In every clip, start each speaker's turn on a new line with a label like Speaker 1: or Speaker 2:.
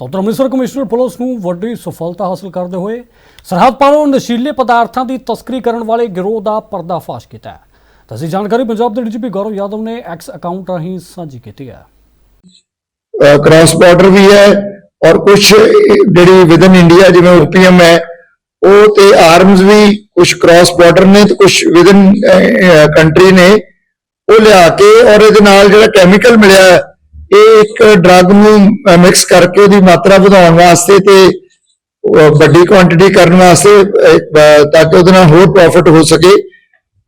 Speaker 1: ਤਾਂ Amritsar commissioner police ਨੂੰ ਵੱਡੀ ਸਫਲਤਾ ਹਾਸਲ ਕਰਦੇ ਹੋਏ ਸਰਹੱਦ ਪਾਰੋਂ ਨਸ਼ੀਲੇ ਪਦਾਰਥਾਂ ਦੀ ਤਸਕਰੀ ਕਰਨ ਵਾਲੇ ਗਿਰੋਹ ਦਾ ਪਰਦਾਫਾਸ਼ ਕੀਤਾ ਹੈ। ਤਾਂ ਜਾਣਕਾਰੀ ਪੰਜਾਬ ਦੇ ਡੀਜੀਪੀ ਗੌਰਵ ਯਾਦਵ ਨੇ ਐਕਸ ਅਕਾਊਂਟ ਰਾਹੀਂ ਸਾਂਝੀ ਕੀਤੀ ਹੈ।
Speaker 2: ਕ੍ਰਾਸ ਬਾਰਡਰ ਵੀ ਹੈ ਔਰ ਕੁਝ ਜਿਹੜੀ ਵਿਦਨ ਇੰਡੀਆ ਜਿਵੇਂ ਓਪੀਐਮ ਹੈ, ਉਹ ਤੇ ਆਰਮਸ ਵੀ ਕੁਝ ਕ੍ਰਾਸ ਬਾਰਡਰ ਨੇ ਤੇ ਕੁਝ ਵਿਦਨ ਕੰਟਰੀ ਨੇ, ਉਹ ਲਿਆ ਕੇ ਔਰ ਇਹਦੇ ਨਾਲ ਜਿਹੜਾ ਕੈਮੀਕਲ ਮਿਲਿਆ ਇਹ ਇੱਕ ਡਰੱਗ ਨੂੰ ਮਿਕਸ ਕਰਕੇ ਉਹਦੀ ਮਾਤਰਾ ਵਧਾਉਣ ਵਾਸਤੇ ਤੇ ਵੱਡੀ ਕੁਆਂਟੀਟੀ ਕਰਨ ਵਾਸਤੇ ਤਾਂ ਕਿ ਉਹਦੇ ਨਾਲ ਹੋਰ ਪ੍ਰੋਫਿਟ ਹੋ ਸਕੇ।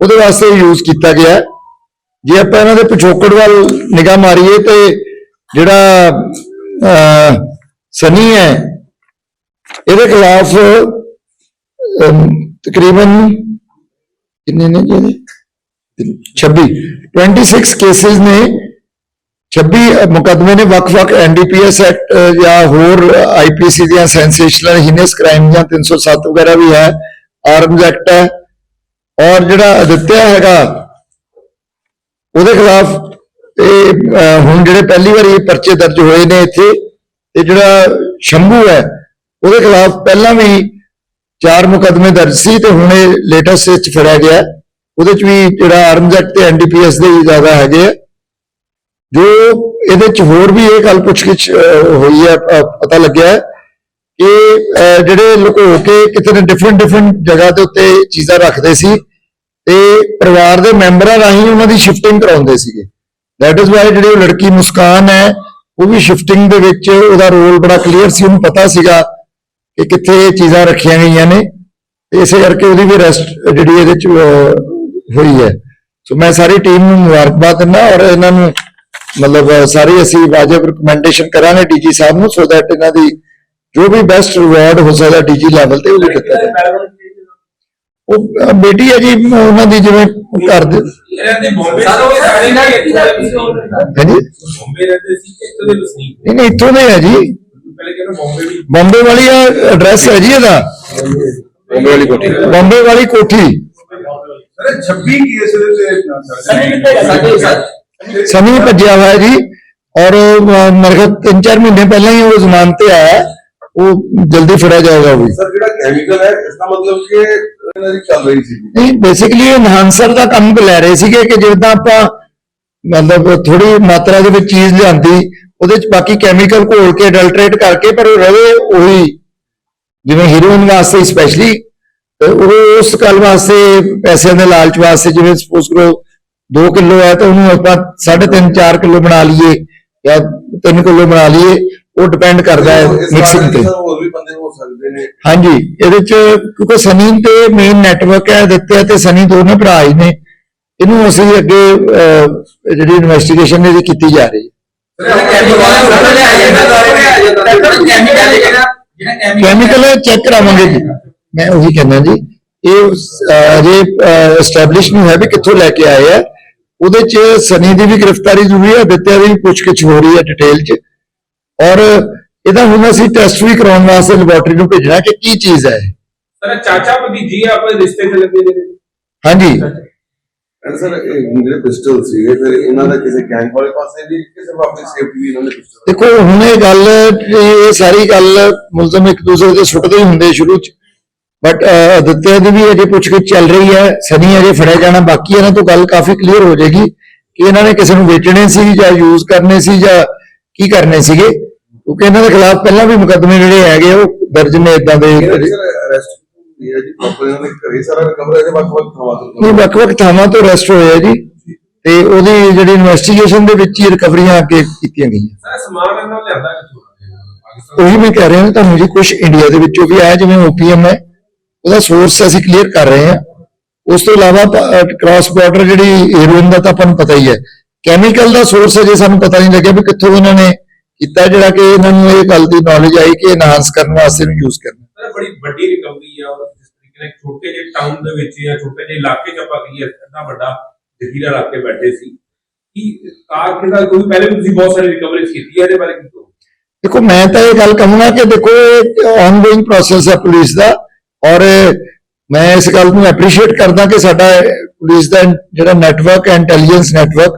Speaker 2: ਉਹਦੇ ਵਾਸਤੇ ਯੂਜ਼ ਕੀਤਾ ਗਿਆ। ਜੇ ਆਪਾਂ ਇਹਨਾਂ ਦੇ ਪਿਛੋਕੜ ਵੱਲ ਨਿਗਾਹ ਮਾਰੀਏ ਤੇ ਜਿਹੜਾ ਸਨੀ ਹੈ, ਇਹਦੇ ਖਿਲਾਫ ਤਕਰੀਬਨ ਕਿੰਨੇ ਨੇ ਜੀ ਇਹਦੇ? 26 26 ਕੇਸਿਸ ਨੇ। 26 ਮੁਕਦਮੇ ਨੇ ਵੱਖ-ਵੱਖ ਐਨਡੀਪੀਐਸ ਐਕਟ ਜਾਂ ਹੋਰ ਆਈਪੀਸੀ ਦੀਆਂ ਸੈਂਸੇਸ਼ਨਲ ਹੀਨਸ ਕ੍ਰਾਈਮ ਜਾਂ 307 ਵਗੈਰਾ ਵੀ ਹੈ ਆਰਮਜ਼ ਐਕਟ ਹੈ, ਔਰ ਜਿਹੜਾ ਅਦਿੱਤਿਆ ਹੈਗਾ, ਉਹਦੇ ਖਿਲਾਫ ਇਹ ਹੁਣ ਜਿਹੜੇ ਪਹਿਲੀ ਵਾਰੀ ਇਹ ਪਰਚੇ ਦਰਜ ਹੋਏ ਨੇ ਇੱਥੇ, ਤੇ ਜਿਹੜਾ ਸ਼ੰਭੂ ਹੈ, ਉਹਦੇ ਖਿਲਾਫ ਪਹਿਲਾਂ ਵੀ ਚਾਰ ਮੁਕਦਮੇ ਦਰਜ ਸੀ ਤੇ ਹੁਣ ਇਹ ਲੇਟੈਸਟ ਵਿੱਚ ਫੜਿਆ ਗਿਆ। ਉਹਦੇ ਚ ਵੀ ਜਿਹੜਾ ਆਰਮਜ਼ ਐਕਟ ਤੇ ਐਨਡੀਪੀਐਸ ਦੇ ਹੀ ਜ਼ਿਆਦਾ ਹੈਗੇ ਆ। ਜੋ ਇਹਦੇ ਚ ਹੋਰ ਵੀ ਇਹ ਗੱਲ ਪੁੱਛ ਅਹ, ਹੋਈ ਹੈ ਪਤਾ ਲੱਗਿਆ ਕਿ ਜਿਹੜੇ ਲੁਕੋ ਕੇ ਕਿਤੇ ਨੇ ਡਿਫਰੈਂਟ ਡਿਫਰੈਂਟ ਜਗ੍ਹਾ ਦੇ ਉੱਤੇ ਚੀਜ਼ਾਂ ਰੱਖਦੇ ਸੀ ਤੇ ਪਰਿਵਾਰ ਦੇ ਮੈਂਬਰਾਂ ਰਾਹੀਂ ਉਹਨਾਂ ਦੀ ਸ਼ਿਫਟਿੰਗ ਕਰਾਉਂਦੇ ਸੀਗੇ। ਦੈਟ ਇਜ਼ ਵਾਈ ਜਿਹੜੀ ਉਹ ਲੜਕੀ ਮੁਸਕਾਨ ਹੈ ਉਹ ਵੀ ਸ਼ਿਫਟਿੰਗ ਦੇ ਵਿੱਚ ਉਹਦਾ ਰੋਲ ਬੜਾ ਕਲੀਅਰ ਸੀ ਉਹਨੂੰ ਪਤਾ ਸੀਗਾ ਕਿ ਕਿੱਥੇ ਇਹ ਚੀਜ਼ਾਂ ਰੱਖੀਆਂ ਗਈਆਂ ਨੇ। ਤੇ ਇਸੇ ਕਰਕੇ ਉਹਦੀ ਵੀ ਰੈਸਟ ਜਿਹੜੀ ਇਹਦੇ ਚ ਹੋਈ ਹੈ। ਸੋ ਮੈਂ ਸਾਰੀ ਟੀਮ ਨੂੰ ਮੁਬਾਰਕਬਾਦ ਦਿੰਦਾ ਔਰ ਇਹਨਾਂ ਨੂੰ ਮਤਲਬ ਸਾਰੀ ਅਸੀਂ ਵਾਜਬ ਰਿਕਮੈਂਡੇਸ਼ਨ ਕਰਾਂਗੇ ਡੀਜੀ ਸਾਹਿਬ ਨੂੰ ਸੋ ਦੈਟ ਇਹਨਾਂ ਦੀ ਜੋ ਵੀ ਬੈਸਟ ਰਿਵਾਰਡ ਹੋ ਸਕਦਾ ਡੀਜੀ ਲੈਵਲ ਤੇ ਉਹ ਵੀ ਦਿੱਤਾ ਜਾਏ ਉਹ ਬੇਟੀ ਹੈ ਜੀ ਉਹਨਾਂ ਦੀ ਜਿਵੇਂ ਘਰ ਦੇ
Speaker 3: ਇਹਨਾਂ ਦੇ ਬੰਬੇ ਤੋਂ ਸਾਰੇ ਨਾ ਇੱਥੇ ਦਾ
Speaker 2: ਹਾਂਜੀ।
Speaker 3: ਬੰਬੇ ਰਹਿੰਦੇ ਸੀ ਇੱਥੇ ਦੇ ਵਸਨੀਕ।
Speaker 2: ਨਹੀਂ ਨਹੀਂ ਇੱਥੋਂ ਦੇ ਹੈ ਜੀ।
Speaker 3: ਪਹਿਲੇ ਕਿਹਨੂੰ ਬੰਬੇ ਵੀ
Speaker 2: ਬੰਬੇ ਵਾਲੀ ਐਡਰੈਸ ਹੈ ਜੀ ਇਹਦਾ।
Speaker 4: ਬੰਬੇ ਵਾਲੀ ਕੋਠੀ।
Speaker 2: ਬੰਬੇ ਵਾਲੀ ਕੋਠੀ।
Speaker 3: ਸਰ 26 ਕੇਸ ਦੇ ਤੇ
Speaker 2: ਭੱਜਿਆ ਹੋਇਆ ਜੀ। ਔਰ ਮਰਗਤ ਤਿੰਨ ਚਾਰ ਮਹੀਨੇ ਪਹਿਲਾਂ ਹੀ ਉਹ ਜ਼ਮਾਨਤ ਤੇ ਆਇਆ ਹੈ। ਉਹ ਜਲਦੀ ਫੜਿਆ ਜਾਏਗਾ ਉਹ ਵੀ।
Speaker 4: ਸਰ ਜਿਹੜਾ ਕੈਮੀਕਲ ਹੈ ਇਸ ਦਾ ਮਤਲਬ ਕਿ ਇਹਨਾਂ ਦੀ ਚੱਲ ਰਹੀ ਸੀ।
Speaker 2: ਨਹੀਂ ਬੇਸਿਕਲੀ ਐਨਹਾਂਸਰ ਦਾ ਕੰਮ ਲੈ ਰਹੇ ਸੀਗੇ ਕਿ ਜਿੱਦਾਂ ਆਪਾਂ ਮਤਲਬ ਥੋੜੀ ਮਾਤਰਾ ਦੇ ਵਿੱਚ ਚੀਜ਼ ਲਿਆਂਦੀ ਉਹਦੇ ਚ ਬਾਕੀ ਕੈਮੀਕਲ ਘੋਲ ਕੇ ਅਡਲਟਰੇਟ ਕਰਕੇ ਪਰ ਉਹ ਰਵੇ ਉਹੀ ਜਿਵੇਂ ਹੀਰੋਇਨ ਵਾਸਤੇ ਸਪੈਸ਼ਲੀ ਉਹ ਉਸ ਗੱਲ ਵਾਸਤੇ ਪੈਸਿਆਂ ਦੇ ਲਾਲਚ ਵਾਸਤੇ ਜਿਵੇਂ ਸਪੋਜ਼ ਕਰੋ 2 ਕਿਲੋ ਹੈ ਤਾਂ ਉਹਨੂੰ ਆਪਾਂ 3.5 4 ਕਿਲੋ ਬਣਾ ਲਈਏ ਜਾਂ 3 ਕਿਲੋ ਬਣਾ ਲਈਏ ਉਹ ਡਿਪੈਂਡ ਕਰਦਾ ਹੈ ਮਿਕਸਿੰਗ ਤੇ।
Speaker 4: ਸਰ ਹੋਰ ਵੀ ਬੰਦੇ ਹੋ ਸਕਦੇ ਨੇ।
Speaker 2: ਹਾਂਜੀ ਇਹਦੇ ਚ ਕਿਉਂਕਿ ਸਨੀ ਤੇ ਮੇਨ ਨੈਟਵਰਕ ਹੈ ਦਿੱਤੇ ਤੇ ਸਨੀ ਦੋਨੇ ਭਰਾ ਹੀ ਨੇ। ਇਹਨੂੰ ਅਸੀਂ ਅੱਗੇ ਜਿਹੜੀ ਇਨਵੈਸਟੀਗੇਸ਼ਨ ਇਹਦੀ ਕੀਤੀ ਜਾ ਰਹੀ ਹੈ। ਕੈਮੀਕਲ ਚੈੱਕ ਕਰਾਵਾਂਗੇ ਜੀ। ਮੈਂ ਉਹੀ ਕਹਿੰਦਾ ਜੀ। ਇਹ ਅਜੇ ਐਸਟੈਬਲਿਸ਼ ਨਹੀਂ ਹੈ ਵੀ ਕਿੱਥੋਂ ਲੈ ਕੇ ਆਏ ਆ। ਉਹਦੇ ਚ ਸਨੀ ਦੀ ਵੀ ਗ੍ਰਿਫਤਾਰੀ ਜ਼ਰੂਰੀ ਹੈ ਦਿੱਤਿਆ ਦੀ ਵੀ ਪੁੱਛਗਿੱਛ ਹੋ ਰਹੀ ਹੈ ਡਿਟੇਲ ਚ। ਔਰ ਇਹਦਾ ਹੁਣ ਅਸੀਂ ਟੈਸਟ ਵੀ ਕਰਾਉਣ ਵਾਸਤੇ ਲੈਬੋਰੇਟਰੀ ਨੂੰ ਭੇਜਣਾ ਕਿ ਕੀ ਚੀਜ਼ ਹੈ।
Speaker 3: ਸਰ ਚਾਚਾ ਭਤੀਜੀ ਆਪਣੇ ਰਿਸ਼ਤੇ ਚ ਲੱਗੇ ਨੇ।
Speaker 2: ਹਾਂਜੀ।
Speaker 4: ਸਰ ਇਹ ਜਿਹੜੇ ਪਿਸਟਲ ਸੀਗੇ ਫਿਰ ਇਹਨਾਂ ਦਾ ਕਿਸੇ ਗੈਂਗ ਵਾਲੇ ਪਾਸੇ ਵੀ ਕਿਸੇ ਆਪਣੀ ਸੇਫਟੀ ਵੀ ਇਹਨਾਂ ਨੇ ਪਿਸਟਲ
Speaker 2: ਦੇਖੋ ਹੁਣ ਇਹ ਗੱਲ ਇਹ ਸਾਰੀ ਗੱਲ ਮੁਲਜ਼ਮ ਇੱਕ ਦੂਸਰੇ ਦੇ ਸੁੱਟਦੇ ਹੀ ਹੁੰਦੇ ਸ਼ੁਰੂ ਚ। ਬਟ ਅਦਿੱਤਿਆ ਦੀ ਵੀ ਅਜੇ ਪੁੱਛਗਿੱਛ ਚੱਲ ਰਹੀ ਹੈ ਸਨੀ ਅਜੇ ਫੜਿਆ ਜਾਣਾ ਬਾਕੀ ਇਹਨਾਂ ਤੋਂ ਗੱਲ ਕਾਫੀ ਕਲੀਅਰ ਹੋ ਜਾਏਗੀ ਕਿ ਇਹਨਾਂ ਨੇ ਕਿਸੇ ਨੂੰ ਵੇਚਣੇ ਸੀ ਜਾਂ ਯੂਜ਼ ਕਰਨੇ ਸੀ ਜਾਂ ਕੀ ਕਰਨੇ ਸੀਗੇ। ਕਿਉਂਕਿ ਇਹਨਾਂ ਦੇ ਖਿਲਾਫ ਪਹਿਲਾਂ ਵੀ ਮੁਕੱਦਮੇ ਜਿਹੜੇ ਹੈਗੇ ਉਹ ਦਰਜ ਨੇ ਇਦਾਂ ਦੇ। ਨਹੀਂ ਵੱਖ-ਵੱਖ ਥਾਵਾਂ ਤੋਂ ਅਰੈਸਟ ਹੋਏ ਆ ਜੀ। ਤੇ ਉਹਦੀ ਜਿਹੜੀ ਇਨਵੈਸਟੀਗੇਸ਼ਨ ਦੇ ਵਿੱਚ ਹੀ ਰਿਕਵਰੀਆਂ ਅੱਗੇ ਕੀਤੀਆਂ ਗਈਆਂ।
Speaker 3: ਸਰ ਸਮਾਨ ਇਹਨਾਂ ਲਿਆਂਦਾ ਕਿੱਥੋਂ ਪਾਕਿਸਤਾਨ
Speaker 2: ਉਹੀ ਮੈਂ ਕਹਿ ਰਿਹਾ ਤੁਹਾਨੂੰ ਜੀ ਕੁਝ ਇੰਡੀਆ ਦੇ ਵਿੱਚੋਂ ਵੀ ਆਇਆ ਜਿਵੇਂ ਓਪੀਐਮ ਹੈ। ਉਹਦਾ ਸੋਰਸ ਅਸੀਂ ਕਲੀਅਰ ਕਰ ਰਹੇ ਹਾਂ। ਉਸ ਤੋਂ ਇਲਾਵਾ ਕ੍ਰਾਸ ਬਾਰਡਰ ਜਿਹੜੀ ਹੀਰੋਇਨ ਦਾ ਤਾਂ ਆਪਾਂ ਨੂੰ ਪਤਾ ਹੀ ਹੈ। ਕੈਮੀਕਲ ਦਾ ਸੋਰਸ ਅਜੇ ਸਾਨੂੰ ਪਤਾ ਨਹੀਂ ਲੱਗਿਆ ਵੀ ਕਿੱਥੋਂ ਇਹਨਾਂ ਨੇ ਕੀਤਾ ਜਿਹੜਾ ਕਿ ਇਹਨਾਂ ਨੂੰ ਇਹ ਗੱਲ ਦੀ ਨੌਲੇਜ ਆਈ ਕਿ ਐਨਹਾਂਸ ਕਰਨ ਵਾਸਤੇ ਨੂੰ ਯੂਜ਼ ਕਰਨਾ।
Speaker 3: ਬੜੀ ਵੱਡੀ ਰਿਕਵਰੀ ਆ ਔਰ ਜਿਸ ਤਰੀਕੇ ਨਾਲ ਛੋਟੇ ਜਿਹੇ ਟਾਊਨ ਦੇ ਵਿੱਚ ਜਾਂ ਛੋਟੇ ਜਿਹੇ ਇਲਾਕੇ 'ਚ ਆਪਾਂ ਕਹੀਏ ਇੰਨਾ ਵੱਡਾ ਜ਼ਖੀਰਾ ਰੱਖ ਕੇ ਬੈਠੇ ਸੀ। ਕਿ ਕਾਰ ਕਿਹਦਾ ਕੋਈ ਪਹਿਲੇ ਵੀ ਤੁਸੀਂ ਬਹੁਤ ਸਾਰੀ ਰਿਕਵਰੀ ਕੀਤੀ ਹੈ ਇਹਦੇ ਬਾਰੇ ਕੀ ਕਹੋ
Speaker 2: ਦੇਖੋ ਮੈਂ ਤਾਂ ਇਹ ਗੱਲ ਕਹੂੰਗਾ ਕਿ ਦੇਖੋ ਇਹ ਆਨਗੋਇੰਗ ਪ੍ਰੋਸੈਸ ਹੈ ਪੁਲਿਸ ਦਾ। ਔਰ ਮੈਂ ਇਸ ਗੱਲ ਨੂੰ ਐਪਰੀਸ਼ੀਏਟ ਕਰਦਾ ਕਿ ਸਾਡਾ ਪੁਲਿਸ ਦਾ ਜਿਹੜਾ ਨੈਟਵਰਕ ਹੈ ਇੰਟੈਲੀਜੈਂਸ ਨੈਟਵਰਕ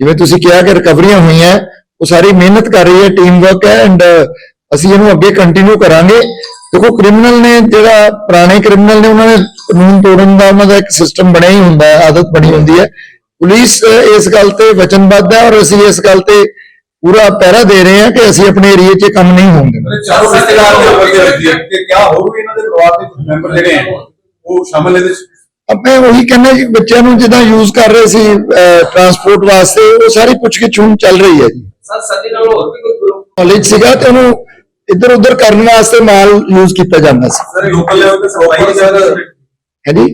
Speaker 2: ਜਿਵੇਂ ਤੁਸੀਂ ਕਿਹਾ ਕਿ ਰਿਕਵਰੀਆਂ ਹੋਈਆਂ, ਉਹ ਸਾਰੀ ਮਿਹਨਤ ਕਰ ਰਹੀ ਹੈ ਟੀਮ ਵਰਕ ਹੈ ਐਂਡ ਅਸੀਂ ਇਹਨੂੰ ਅੱਗੇ ਕੰਟੀਨਿਊ ਕਰਾਂਗੇ। ਦੇਖੋ ਕ੍ਰਿਮੀਨਲ ਨੇ ਜਿਹੜਾ ਪੁਰਾਣੇ ਕ੍ਰਿਮੀਨਲ ਨੇ, ਉਹਨਾਂ ਨੇ ਕਾਨੂੰਨ ਤੋੜਨ ਦਾ ਉਹਨਾਂ ਦਾ ਇੱਕ ਸਿਸਟਮ ਬਣਿਆ ਹੀ ਹੁੰਦਾ ਹੈ ਆਦਤ ਬਣੀ ਹੁੰਦੀ ਹੈ। ਪੁਲਿਸ ਇਸ ਗੱਲ ਤੇ ਵਚਨਬੱਧ ਹੈ ਔਰ ਅਸੀਂ ਇਸ ਗੱਲ ਤੇ ਪੂਰਾ ਪਹਿਰਾ ਦੇ ਰਹੇ ਹਾਂ ਕਿ ਅਸੀਂ ਆਪਣੇ ਏਰੀਏ 'ਚ ਕੰਮ ਨਹੀਂ ਹੋਣ ਦੇਣਾ
Speaker 5: ਚਾਰੋਂ ਰਿਸ਼ਤੇਦਾਰ ਦੇ ਉੱਪਰ ਤੇ ਰੱਖੀ ਹੈ। ਕਿ ਕਿਆ ਹੋਰ ਵੀ ਇਹਨਾਂ ਦੇ ਪਰਿਵਾਰ ਦੇ ਕੁਝ ਮੈਂਬਰ ਜਿਹੜੇ ਹੈ ਉਹ ਸ਼ਾਮਲ ਇਹਦੇ ਵਿੱਚ
Speaker 2: ਆਪਾਂ ਉਹੀ ਕਹਿੰਦੇ ਜੀ ਬੱਚਿਆਂ ਨੂੰ ਜਿੱਦਾਂ ਯੂਜ਼ ਕਰ ਰਹੇ ਸੀ ਟਰਾਂਸਪੋਰਟ ਵਾਸਤੇ ਉਹ ਸਾਰੀ ਪੁੱਛਗਿੱਛ ਹੁਣ ਚੱਲ ਰਹੀ ਹੈ ਜੀ।
Speaker 6: ਸਰ ਸੱਜੇ ਨਾਲ ਹੋਰ ਵੀ ਕੋਈ
Speaker 2: ਨੌਲੇਜ ਸੀਗਾ ਤੇ ਉਹਨੂੰ ਇੱਧਰ ਉੱਧਰ ਕਰਨ ਵਾਸਤੇ ਮਾਲ ਯੂਜ਼ ਕੀਤਾ ਜਾਂਦਾ ਸੀ।
Speaker 3: ਸਰ ਲੋਕਲ ਲੈਵਲ ਤੇ ਸਪਲਾਈ ਸਰ
Speaker 2: ਹੈ ਜੀ?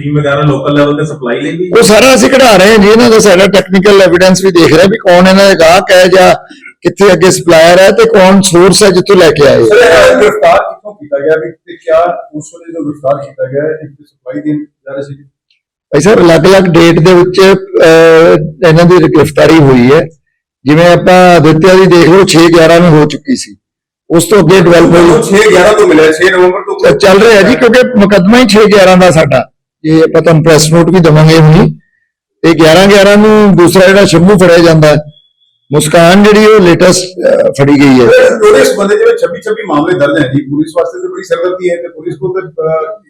Speaker 3: ਟੀਮ ਵਗੈਰਾ ਲੋਕਲ ਲੈਵਲ ਤੇ ਸਪਲਾਈ ਲਈ ਵੀ?
Speaker 2: ਉਹ ਸਾਰਾ ਅਸੀਂ ਕਢਾ ਰਹੇ ਹਾਂ ਜੀ ਇਹਨਾਂ ਦਾ ਸਾਡਾ ਟੈਕਨੀਕਲ ਐਵੀਡੈਂਸ ਵੀ ਦੇਖ ਰਿਹਾ ਵੀ ਕੌਣ ਇਹਨਾਂ ਦਾ ਗਾਹਕ ਹੈ ਜਾਂ ਕਿੱਥੇ ਅੱਗੇ ਸਪਲਾਇਰ ਹੈ ਤੇ ਕੌਣ ਸੋਰਸ ਹੈ ਜਿੱਥੋਂ ਲੈ ਕੇ ਆਏ।
Speaker 5: ਸਰ ਗ੍ਰਿਫਤਾਰ ਕਿੱਥੋਂ ਕੀਤਾ ਗਿਆ ਵੀ ਤੇ ਕਿਆ ਉਸ ਵੇਲੇ ਜੋ ਗ੍ਰਿਫਤਾਰ ਕੀਤਾ ਗਿਆ ਇੱਕ ਸਪਲਾਈ ਦੇਣ ਜਾ ਰਹੇ ਸੀ।
Speaker 2: ਭਾਈ ਸਾਹਿਬ ਅਲੱਗ-ਅਲੱਗ ਡੇਟ ਦੇ ਵਿੱਚ ਇਹਨਾਂ ਦੀ ਗ੍ਰਿਫਤਾਰੀ ਹੋਈ ਹੈ। ਜਿਵੇਂ ਆਪਾਂ ਆਦਿਤਿਆ ਦੀ ਦੇਖ ਲਓ 6-11 ਨੂੰ ਹੋ ਚੁੱਕੀ ਸੀ। ਉਸ ਤੋਂ ਅੱਗੇ ਡਿਵੈਲਪ
Speaker 5: ਉਹ
Speaker 2: ਹੋਈ
Speaker 5: 6 11 ਤੋਂ ਮਿਲਿਆ 6 ਨਵੰਬਰ ਤੋਂ
Speaker 2: ਤਾਂ ਚੱਲ ਰਿਹਾ ਜੀ ਕਿਉਂਕਿ ਮੁਕੱਦਮਾ ਹੀ 6-11 ਦਾ ਸਾਡਾ। ਇਹ ਆਪਾਂ ਤੁਹਾਨੂੰ ਪ੍ਰੈਸ ਨੋਟ ਵੀ ਦਵਾਂਗੇ ਹੁਣੀ ਤੇ 11-11 ਨੂੰ ਦੂਸਰਾ ਜਿਹੜਾ ਸ਼ੰਭੂ ਫੜਿਆ ਜਾਂਦਾ ਮੁਸਕਾਨ ਜਿਹੜੀ ਉਹ ਲੇਟੈਸਟ ਫੜੀ ਗਈ ਹੈ।
Speaker 5: ਉਹਦੇ ਸੰਬੰਧ ਵਿੱਚ 26 26 ਮਾਮਲੇ ਦਰਜ ਹੈ ਜੀ। ਪੁਲਿਸ ਵਾਸਤੇ ਤੇ ਬੜੀ ਸਰਦਰਦੀ ਹੈ ਤੇ ਪੁਲਿਸ ਕੋਲ ਤੇ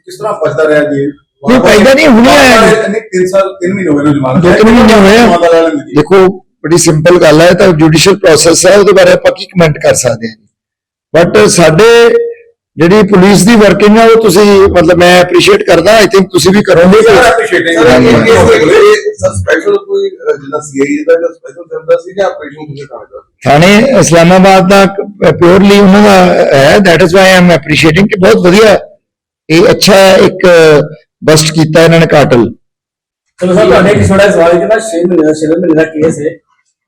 Speaker 5: ਕਿਸ ਤਰ੍ਹਾਂ ਬਚਦਾ ਰਿਹਾ ਜੀ?
Speaker 2: ਨਹੀਂ, ਪੈਦਾ ਨਹੀਂ, ਹੁਣੇ ਆਇਆ ਜੀ।
Speaker 5: ਨਹੀਂ 3 ਸਾਲ 3 ਮਹੀਨੇ ਹੋ ਗਏ ਨੇ ਜ਼ਮਾਨਤ
Speaker 2: ਦੋ ਤਿੰਨ ਮਹੀਨੇ ਹੋਏ
Speaker 5: ਜੀ।
Speaker 2: ਦੇਖੋ ਬੜੀ ਸਿੰਪਲ ਗੱਲ ਹੈ ਤਾਂ ਜੁਡੀਸ਼ੀਅਲ ਪ੍ਰੋਸੈਸ ਹੈ ਉਹਦੇ ਬਾਰੇ ਆਪਾਂ ਕੀ ਕਮੈਂਟ ਕਰ ਸਕਦੇ ਹਾਂ ਬਟ ਸਾਡੇ ਜਿਹੜੀ ਪੁਲਿਸ ਦੀ ਵਰਕਿੰਗ ਹੈ ਉਹ ਤੁਸੀਂ ਮਤਲਬ ਮੈਂ ਐਪਰੀਸ਼ੀਏਟ ਕਰਦਾ ਆਈ ਥਿੰਕ ਤੁਸੀਂ ਵੀ ਕਰੋਗੇ। ਥਾਣੇ ਇਸਲਾਮਾਬਾਦ ਦਾ ਪਿਓਰਲੀ ਉਹਨਾਂ ਦਾ ਹੈ that is why am appreciating ਕਿ ਬਹੁਤ ਵਧੀਆ ਇਹ ਅੱਛਾ ਇੱਕ ਬਸਟ ਕੀਤਾ ਇਹਨਾਂ ਨੇ ਕਾਟਲ।
Speaker 7: ਚਲੋ ਸਰ ਤੁਹਾਡੇ ਇੱਕ ਛੋਟਾ ਸਵਾਲ ਕਿ ਨਾ 6 ਮਹੀਨੇ ਦਾ 6 ਮਹੀਨੇ ਦਾ ਕੇਸ ਹੈ